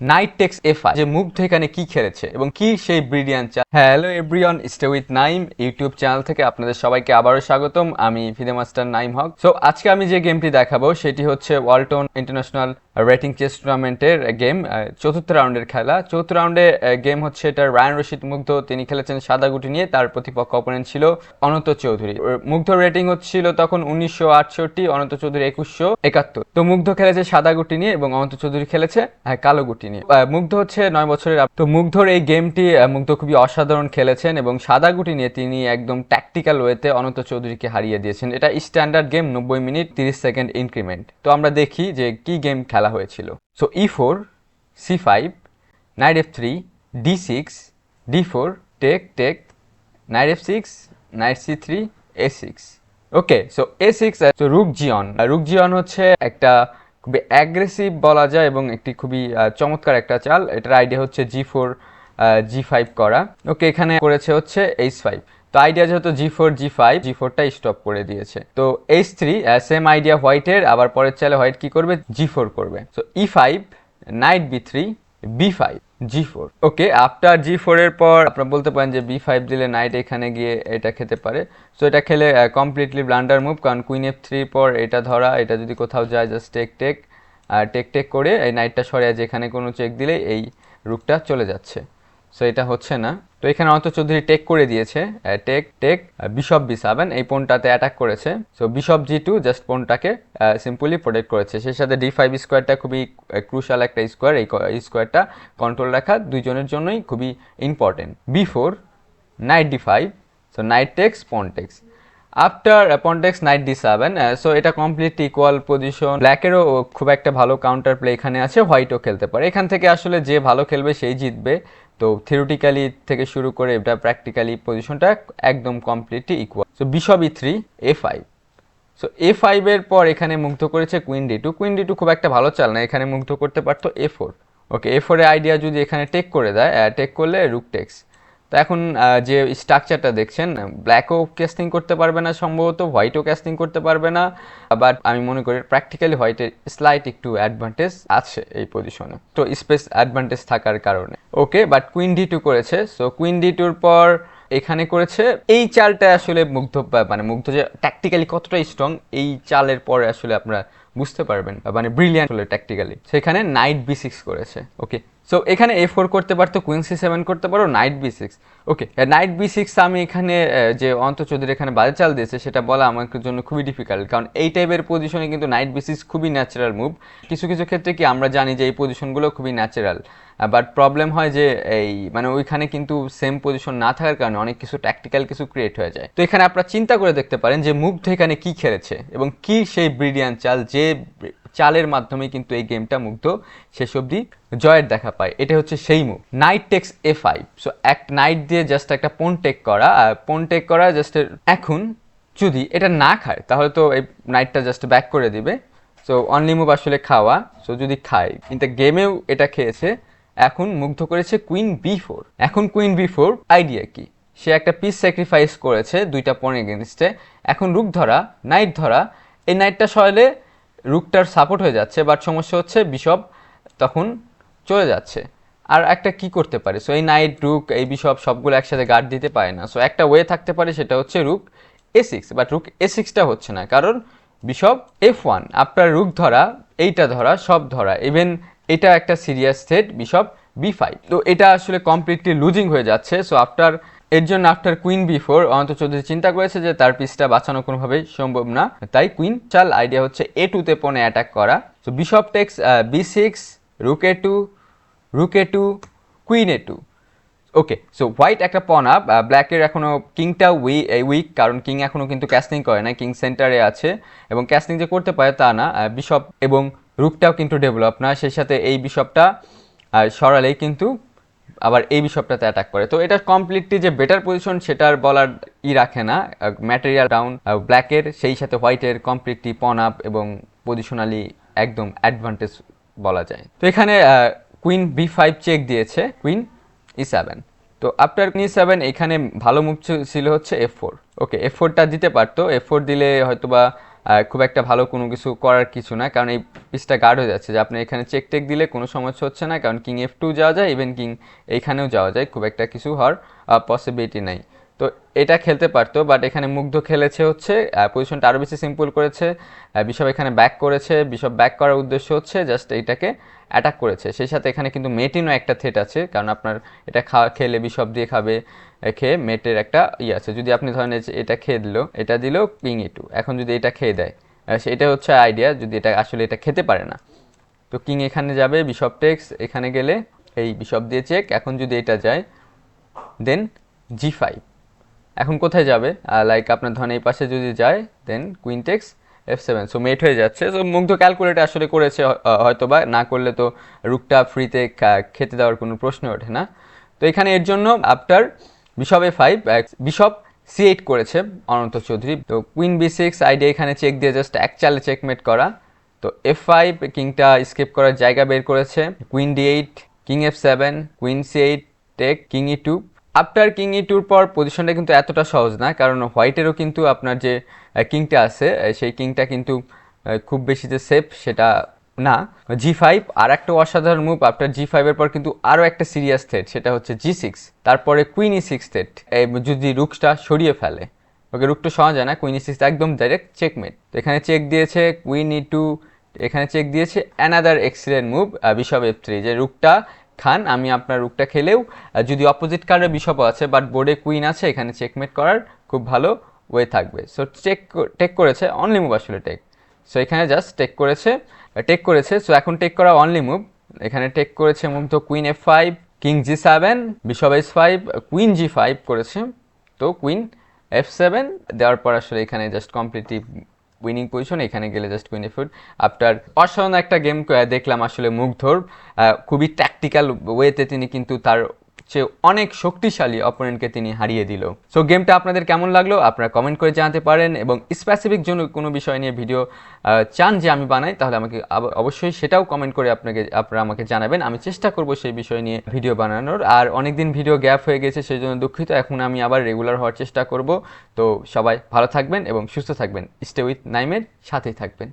Night text F যে মুগ্ধ এখানে কি খেলেছে এবং কি সেই brilliancy hello everyone stay with Naim YouTube channel থেকে আপনাদের সবাইকে আবারও স্বাগতম। আমি FIDE master Naim Haque. So আজকে আমি যে গেমটি দেখাবো, সেটি হচ্ছে ওয়ালটন ইন্টারন্যাশনাল রেটিং চেস টুর্নামেন্টের গেম চতুর্থ রাউন্ডের খেলা। চতুর্থ রাউন্ডে গেম হচ্ছে এটা রায়ন রশিদ মুগ্ধ, তিনি খেলেছেন সাদা গুটি নিয়ে, তার প্রতিপক্ষ অপোনেন্ট ছিল অনন্ত চৌধুরী। মুগ্ধ রেটিং হচ্ছিল তখন উনিশশো আটষট্টি, অনন্ত চৌধুরী একুশশো একাত্তর। তো মুগ্ধ খেলেছে সাদা গুটি নিয়ে এবং অনন্ত চৌধুরী খেলেছে কালো গুটি নিয়ে মুগ্ধ হচ্ছে নয় বছরের তো মুগ্ধর এই গেমটি মুগ্ধ খুবই অসাধারণ খেলেছেন এবং সাদা গুটি নিয়ে তিনি একদম ট্যাকটিক্যাল ওয়েতে অনন্ত চৌধুরীকে হারিয়ে দিয়েছেন। এটা স্ট্যান্ডার্ড গেম নব্বই মিনিট, তিরিশ সেকেন্ড ইনক্রিমেন্ট তো আমরা দেখি যে কি গেম খেলা হয়েছিল। So E four C five knight F three D six D four take take knight F six knight C three A six okay so A six rook জিয়ন rook জিয়ন হচ্ছে একটা খুবই অ্যাগ্রেসিভ বলা যায় এবং একটি খুবই চমৎকার একটা চাল। এটার আইডিয়া হচ্ছে জি ফোর জি ফাইভ করা। ওকে এখানে করেছে হচ্ছে এইচ ফাইভ তো আইডিয়া যেহেতু জি ফোর জি ফাইভ জি ফোরটা স্টপ করে দিয়েছে। তো এইচ থ্রি সেম আইডিয়া হোয়াইটের আবার পরের চালে হোয়াইট কি করবে? জি ফোর করবে। তো e five knight b three b five g four okay after g ফোরের পর আপনার বলতে পারেন যে বি ফাইভ দিলে নাইট এখানে গিয়ে এটা খেতে পারে। সো এটা খেলে কমপ্লিটলি ব্লান্ডার মুভ কারণ কুইন এফ থ্রির পর এটা ধরা, এটা যদি কোথাও যায় জাস্ট টেক টেক আর টেক টেক করে এই নাইটটা সরে, যেখানে কোনো চেক দিলে এই রুকটা চলে যাচ্ছে। সো এটা হচ্ছে না। তো এখানে অন্ত চৌধুরী টেক করে দিয়েছে। Take take bishop b seven এই পোনটাতে অ্যাটাক করেছে। So bishop g two just পোনটাকে simply protect করেছে। সেই সাথে ডি ফাইভ স্কোয়ারটা খুবই ক্রুশাল একটা স্কোয়ার এই স্কোয়ারটা কন্ট্রোল রাখা দুইজনের জন্যই খুবই important b four knight d five so knight takes pawn takes after pawn takes knight d seven so এটা কমপ্লিট ইকুয়াল পজিশন ব্ল্যাকেরও খুব একটা ভালো কাউন্টার প্লে এখানে আছে হোয়াইটও খেলতে পারে। এখান থেকে আসলে যে ভালো খেলবে, সেই জিতবে। তো থিওরিটিক্যালি থেকে শুরু করে এটা প্র্যাকটিক্যালি পজিশনটা একদম completely equal so bishop e three a five so a ফাইভের পর এখানে মুগ্ধ করেছে queen d two queen d two খুব একটা ভালো চাল না, এখানে মুগ্ধ করতে পারতো এ ফোর ওকে এ ফোরের আইডিয়া যদি এখানে টেক করে দেয় টেক করলে রুক টেক্স তো এখন যে স্ট্রাকচারটা দেখছেন ব্ল্যাকও ক্যাস্টিং করতে পারবে না সম্ভবত হোয়াইটও ক্যাস্টিং করতে পারবে না বাট আমি মনে করি প্র্যাকটিক্যালি হোয়াইটের স্লাইট একটু অ্যাডভান্টেজ আছে এই পজিশনে তো স্পেস অ্যাডভান্টেজ থাকার কারণে। Okay but queen d two করেছে সো কুইন ডি টুর পর এখানে করেছে, এই চালটা আসলে মুগ্ধ মানে মুগ্ধ যে ট্যাকটিক্যালি কতটা স্ট্রং এই চালের পরে আসলে আপনারা বুঝতে পারবেন মানে ব্রিলিয়ান্ট হলে ট্যাকটিক্যালি সেখানে নাইট বি সিক্স করেছে ওকে সো এখানে এ ফোর করতে পারতো কুইন সি সেভেন করতে পারো knight b six okay knight b six আমি এখানে যে অন্ত চৌধুরী এখানে বাজে চাল দিয়েছে, সেটা বলা আমার জন্য খুবই ডিফিকাল্ট কারণ এই টাইপের পজিশনে কিন্তু নাইট বি সিক্স খুবই ন্যাচারাল মুভ কিছু কিছু ক্ষেত্রে কি আমরা জানি যে এই পজিশনগুলো খুবই ন্যাচারাল বাট প্রবলেম হয় যে এই মানে ওইখানে কিন্তু সেম পজিশন না থাকার কারণে অনেক কিছু ট্যাকটিক্যাল কিছু ক্রিয়েট হয়ে যায়। তো এখানে আপনারা চিন্তা করে দেখতে পারেন যে মুগ্ধ এখানে কি খেলেছে এবং কি সেই ব্রিডিয়ান চাল যে চালের মাধ্যমে কিন্তু এই গেমটা মুগ্ধ শেষ অবধি জয়ের দেখা পায়। এটা হচ্ছে সেই move knight takes a five so এক নাইট দিয়ে জাস্ট একটা পোন টেক করা, আর পোন টেক করা জাস্ট এখন যদি এটা না খায়, তাহলে তো এই নাইটটা জাস্ট ব্যাক করে দিবে। সো অনলি মুভ আসলে খাওয়া। সো যদি খায় কিন্তু গেমেও এটা খেয়েছে। এখন মুগ্ধ করেছে কুইন বি ফোর এখন কুইন বি ফোর আইডিয়া কি? সে একটা পিস স্যাক্রিফাইস করেছে দুইটা পণ এগেনস্টে এখন রুক ধরা নাইট ধরা, এই নাইটটা সরালে রুকটার সাপোর্ট হয়ে যাচ্ছে বাট সমস্যা হচ্ছে বিশপ তখন চলে যাচ্ছে। আর একটা কি করতে পারে? সো এই নাইট রুক এই বিশপ সবগুলো একসাথে গার্ড দিতে পারে না। সো একটা ওয়ে থাকতে পারে, সেটা হচ্ছে রুক এ সিক্স বাট রুক এ সিক্সটা হচ্ছে না। কারণ বিশপ এফ ওয়ান আপনার রুক ধরা, এইটা ধরা, সব ধরা ইভেন এটা একটা serious threat bishop b five তো এটা আসলে কমপ্লিটলি লুজিং হয়ে যাচ্ছে। সো আফটার এর জন্য after queen b four Ananta Chowdhury চিন্তা করেছে যে তার পিসটা বাঁচানো কোনোভাবেই সম্ভব না। তাই কুইন চাল আইডিয়া হচ্ছে এ টুতে পনে অ্যাটাক করা so bishop takes b six rook two rook two queen a two okay so white একটা পন আপ ব্ল্যাকের এখনও কিংটা উই উইক কারণ কিং এখনও কিন্তু ক্যাস্টিং করে না কিং সেন্টারে আছে। এবং ক্যাস্টিং যে করতে পারে তা না বিশপ এবং রুকটাও কিন্তু ডেভেলপ না। সেই সাথে এই বিশপটা সরালেই কিন্তু আবার এই বিশপটাতে অ্যাটাক করে। তো এটা কমপ্লিটলি যে বেটার পজিশন সেটার বলার ই রাখে না। ম্যাটেরিয়াল ডাউন ব্ল্যাকের সেই সাথে হোয়াইটের কমপ্লিটলি পন আপ এবং পজিশনালি একদম অ্যাডভান্টেজ বলা যায়। তো এখানে কুইন বি ফাইভ চেক দিয়েছে কুইন ই সেভেন তো আফটার ই সেভেন এখানে ভালো মুভ ছিল হচ্ছে এফ ফোর ওকে এফ ফোরটা দিতে পারতো। এফ ফোর দিলে হয়তোবা খুব একটা ভালো কোনো কিছু করার কিছু না, কারণ এই পিসটা গার্ড হয়ে যাচ্ছে যে আপনি এখানে চেক টেক দিলে কোনো সমস্যা হচ্ছে না, কারণ কিং এফ টু যাওয়া যায় ইভেন কিং এইখানেও যাওয়া যায়, খুব একটা কিছু হওয়ার পসিবিলিটি নাই। তো এটা খেলতে পারতো বাট এখানে মুগ্ধ খেলেছে হচ্ছে পজিশনটা আরও বেশি সিম্পল করেছে বিশপ এখানে ব্যাক করেছে বিশপ ব্যাক করার উদ্দেশ্য হচ্ছে জাস্ট এইটাকে অ্যাটাক করেছে। সেই সাথে এখানে কিন্তু মেটিনও একটা থ্রেট আছে, কারণ আপনার এটা খাওয়া, খেলে বিশপ দিয়ে খাবে খেয়ে মেটের একটা ইয়ে আছে। যদি আপনি ধরেন এটা খেয়ে দিল, এটা দিল কিং ই টু এখন যদি এটা খেয়ে দেয় সেটা হচ্ছে আইডিয়া যদি এটা আসলে এটা খেতে পারে না। তো কিং এখানে যাবে বিশপ টেক্স এখানে গেলে এই বিশপ দিয়ে চেক এখন যদি এটা যায় দেন জি ফাইভ এখন কোথায় যাবে? লাইক আপনার ধরেন এই পাশে যদি যায় then queen takes f seven so mate হয়ে যাচ্ছে। সো মুগ্ধ ক্যালকুলেট আসলে করেছে হয়তো বা না করলে তো রুকটা ফ্রিতে খেতে দেওয়ার কোনো প্রশ্ন ওঠে না। তো এখানে এর জন্য after bishop a five bishop c eight করেছে, অনন্ত চৌধুরী। তো কুইন বি সিক্স আইডিয়া এখানে চেক দিয়ে জাস্ট এক চালে চেকমেট করা। তো এফ ফাইভ কিংটা স্কেপ করার জায়গা বের করেছে। Queen d eight king f seven queen c eight take king e two after king e টুর পর পজিশনটা কিন্তু এতটা সহজ না, কারণ হোয়াইটেরও কিন্তু আপনার যে কিংটা আছে সেই কিংটা কিন্তু খুব বেশি যে সেফ সেটা না। জি ফাইভ আর একটা অসাধারণ মুভ আফটার জি ফাইভের পর কিন্তু আরও একটা সিরিয়াস থ্রেট সেটা হচ্ছে জি সিক্স তারপরে কুইন ই সিক্স থ্রেট যদি রুকসটা সরিয়ে ফেলে। ওকে রুকটা সহজ যায় না কুইন ই সিক্স একদম ডাইরেক্ট চেকমেট তো এখানে চেক দিয়েছে কুইন ই টু এখানে চেক দিয়েছে another excellent move bishop f three যে রুকটা খান, আমি আপনার রুকটা খেলেও যদি অপোজিট কার্ডের বিশপও আছে বাট বোর্ডে কুইন আছে, এখানে চেকমেট করার খুব ভালো ওয়ে থাকবে। সো চেক টেক করেছে অনলি মুভ আসলে টেক সো এখানে জাস্ট টেক করেছে টেক করেছে সো এখন টেক করা অনলি মুভ এখানে টেক করেছে মুভ তো queen f five king g seven bishop s five queen g five করেছে। তো কুইন এফ সেভেন দেওয়ার পর আসলে এখানে জাস্ট কমপ্লিটলি উইনিং পজিশন এখানে গেলে জাস্ট কুইন এফ আফটার অসাধারণ একটা গেম দেখলাম আসলে মুগ্ধর। আহ, খুবই ট্যাকটিক্যাল ওয়েতে তিনি কিন্তু তার চেয়ে অনেক শক্তিশালী অপোনেন্টকে তিনি হারিয়ে দিল। সো গেমটা আপনাদের কেমন লাগল? আপনারা কমেন্ট করে জানাতে পারেন এবং স্পেসিফিক জন্য কোনো বিষয় নিয়ে ভিডিও চান যে আমি বানাই, তাহলে আমাকে অবশ্যই সেটাও কমেন্ট করে আপনাকে আপনারা আমাকে জানাবেন। আমি চেষ্টা করব সেই বিষয় নিয়ে ভিডিও বানানোর। আর অনেকদিন ভিডিও গ্যাপ হয়ে গেছে, সেই জন্য দুঃখিত। এখন আমি আবার রেগুলার হওয়ার চেষ্টা করব। তো সবাই ভালো থাকবেন এবং সুস্থ থাকবেন। স্টে উইথ নাইমের সাথেই থাকবেন।